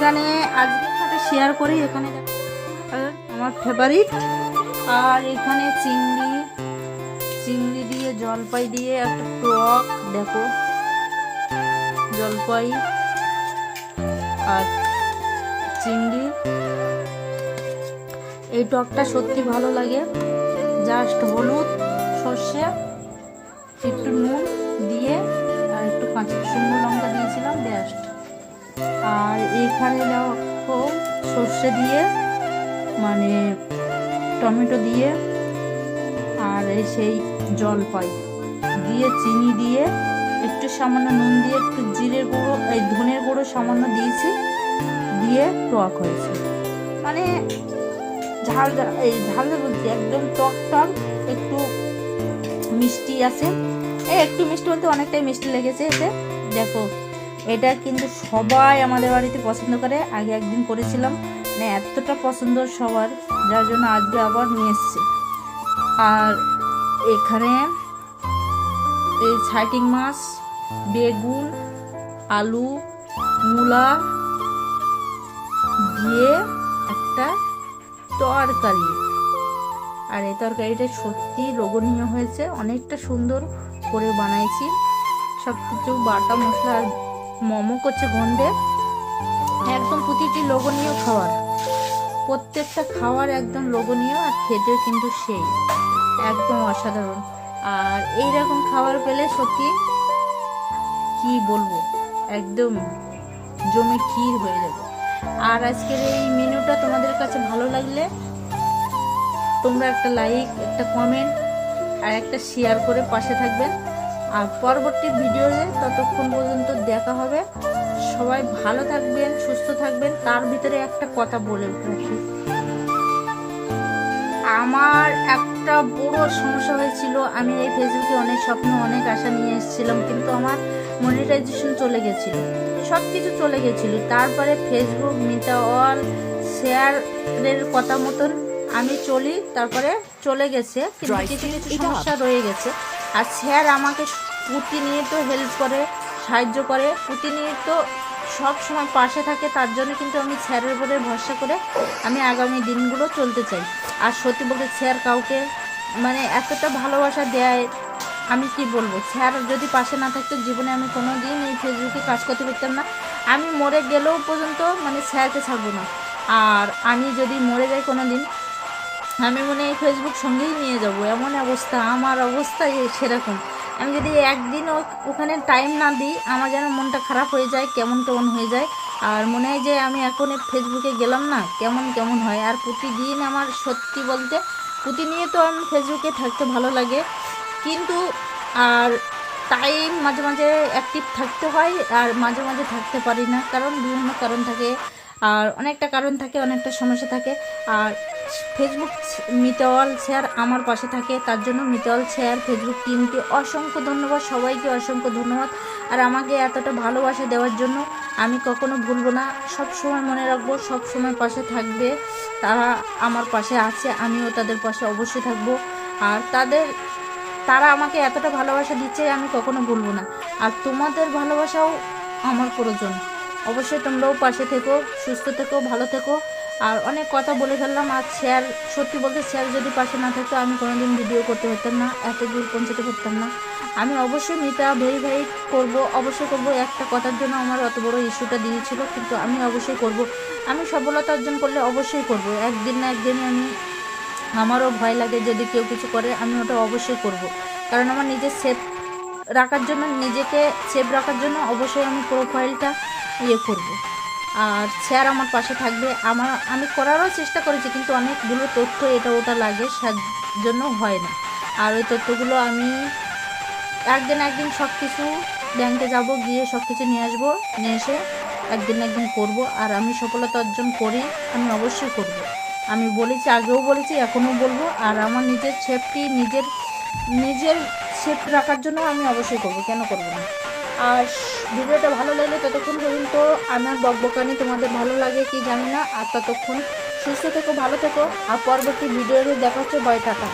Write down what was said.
এখানে আজকের সাথে শেয়ার করি, এখানে আমার ফেভারিট আর এখানে চিংড়ি চিংড়ি দিয়ে, জলপাই দিয়ে একটা টক দেখো। জলপাই আর চিংড়ি। এই টকটা সত্যি ভালো লাগে। জাস্ট হলুদ, সর্ষে, একটু নুন। এখানে দেখো সর্ষে দিয়ে মানে টমেটো দিয়ে, আর এই সেই জলপাই দিয়ে, চিনি দিয়ে, একটু সামান্য নুন দিয়ে, একটু জিরের গুঁড়ো, এই ধনের গুঁড়ো সামান্য দিয়েছি, দিয়ে টক হয়েছে। মানে ঝাল এই ঝাল বলছি একদম টক টক, একটু মিষ্টি আছে। এই একটু মিষ্টি বলতে অনেকটাই মিষ্টি লেগেছে এতে। দেখো এটা কিন্তু সবাই আমাদের বাড়িতে পছন্দ করে। আগে একদিন করেছিলাম। মানে এতটা পছন্দ সবার, যার জন্য আজকে আবার নিয়ে এসছি। আর এখানে এই ছাইটিং মাছ, বেগুন, আলু, মূলা দিয়ে একটা তরকারি। আর এই তরকারিটা সত্যি লোভনীয় হয়েছে। অনেকটা সুন্দর করে বানাইছি। সব কিছু বাটা মশলা আর মোমো করছে গন্ধে। একদম প্রতিটি লোভনীয় খাবার। প্রত্যেকটা খাওয়ার একদম লোভনীয় আর খেতে কিন্তু সেই। একদম অসাধারণ। আর এই রকম খাবার পেলে সত্যি কি বলব? একদম জমে ক্ষীর হয়ে যাবে। আর আজকের এই মেনুটা তোমাদের কাছে ভালো লাগলে তোমরা একটা লাইক একটা কমেন্ট আর একটা শেয়ার করে পাশে থাকবেন আর পরবর্তী ভিডিওতে ততক্ষণ পর্যন্ত দেখা হবে। সবাই ভালো থাকবেন সুস্থ থাকবেন। তার ভিতরে একটা কথা বলে রাখি। আমার একটা বড় সমস্যা হয়েছিল। আমি এই ফেসবুকে অনেক স্বপ্ন অনেক আশা নিয়ে এসেছিলাম কিন্তু আমার মনিটাইজেশন চলে গেছিল। সব কিছু চলে গেছিল। তারপরে ফেসবুক মিতা অল শেয়ারের কথা মতন আমি চলি তারপরে চলে গেছে। কিন্তু কিছু কিছু সমস্যা রয়ে গেছে। আর স্যার আমাকে প্রতিনিয়ত হেল্প করে, সাহায্য করে। প্রতিনিয়ত সব সময় পাশে থাকে, তার জন্য কিন্তু আমি স্যারের উপরে ভরসা করে আমি আগামী দিনগুলো চলতে চাই। আর সত্যি বলতে স্যার কাউকে মানে এতটা ভালোবাসা দেয়, আমি কি বলব? স্যার যদি পাশে না থাকতো জীবনে আমি কোনো দিন এই ফেসবুকে কাজ করতে পারতাম না। আমি মরে গেলেও পর্যন্ত মানে স্যারকে ছাড়বো না। আর আমি যদি মরে যাই কোনো দিন আমি মনে হয় ফেসবুক সঙ্গেই নিয়ে যাব। এমন অবস্থা, আমার অবস্থা সেরকম। আমি যদি একদিন ওখানে টাইম না দিই, আমার যেন মনটা খারাপ হয়ে যায়, কেমন কেমন হয়ে যায়। আর মনে হয় যে আমি এখন ফেসবুকে গেলাম না, কেমন কেমন হয়। আর প্রতিদিন আমার সত্যি বলতে, প্রতিনিয়ত আমি ফেসবুকে থাকতে ভালো লাগে। কিন্তু, আর টাইম মাঝে মাঝে অ্যাক্টিভ থাকতে হয়, আর মাঝে মাঝে থাকতে পারি না। কারণ বিভিন্ন কারণ থাকে, আর অনেকটা কারণ থাকে, অনেকটা সমস্যা থাকে। আর ফেসবুক মিতওয়াল শেয়ার আমার পাশে থাকে, তার জন্য মিতওয়াল শেয়ার ফেসবুক টিমকে অসংখ্য ধন্যবাদ, সবাইকে অসংখ্য ধন্যবাদ। আর আমাকে এতটা ভালোবাসা দেওয়ার জন্য আমি কখনো ভুলবো না, সব সময় মনে রাখব, সব সময় পাশে থাকবে, তারা আমার পাশে আছে, আমিও তাদের পাশে অবশ্যই থাকব। আর তাদের, তারা আমাকে এতটা ভালোবাসা দিচ্ছে, আমি কখনো ভুলবো না। আর তোমাদের ভালোবাসাও আমার প্রয়োজন। অবশ্যই তোমরাও পাশে থেকো, সুস্থ থেকো, ভালো থেকো। আর অনেক কথা বলে ফেললাম, আর স্যার সত্যি বলতে স্যার যদি পাশে না থাকতো, আমি কোনোদিন ভিডিও করতে পারতাম না, এত দূর পৌঁছাতে পারতাম না। আমি অবশ্যই মিতা ভেরিফাই করব, অবশ্যই করব, একটা কথার জন্য আমার অত বড় ইস্যুটা দিয়েছিল, কিন্তু আমি অবশ্যই করব। আমি সফলতা অর্জন করলে অবশ্যই করব, একদিন না একদিন আমি, আমারও ভয় লাগে যদি কেউ কিছু করে, আমি ওটা অবশ্যই করব। কারণ আমার নিজের সেফ রাখার জন্য, নিজেকে সেফ রাখার জন্য অবশ্যই আমি প্রোফাইলটা ইয়ে করব। আর স্যার আমার পাশে থাকবে। আমার, আমি করারও চেষ্টা করেছি, কিন্তু অনেকগুলো তথ্য এটা ওটা লাগে সার জন্য হয় না। আর ওই তথ্যগুলো আমি একদিন একদিন সব কিছু ব্যাংকে যাব, গিয়ে সব কিছু নিয়ে আসব, নিয়ে এসে একদিন একদিন করব। আর আমি সফলতা অর্জন করি, আমি অবশ্যই করব। আমি বলেছি, আগেও বলেছি, এখনও বলব। আর আমার নিজের সেফটি নিজের নিজের সেফ রাখার জন্য আমি অবশ্যই করব, কেন করব না? আর ভিডিওটা ভালো লাগলে ততক্ষণ পর্যন্ত আমার বকবকানি তোমাদের ভালো লাগে কি জানি না। আর ততক্ষণ সুস্থ থেকো, ভালো থেকো। আর পরবর্তী ভিডিওতে দেখাচ্ছে বয় টাটা।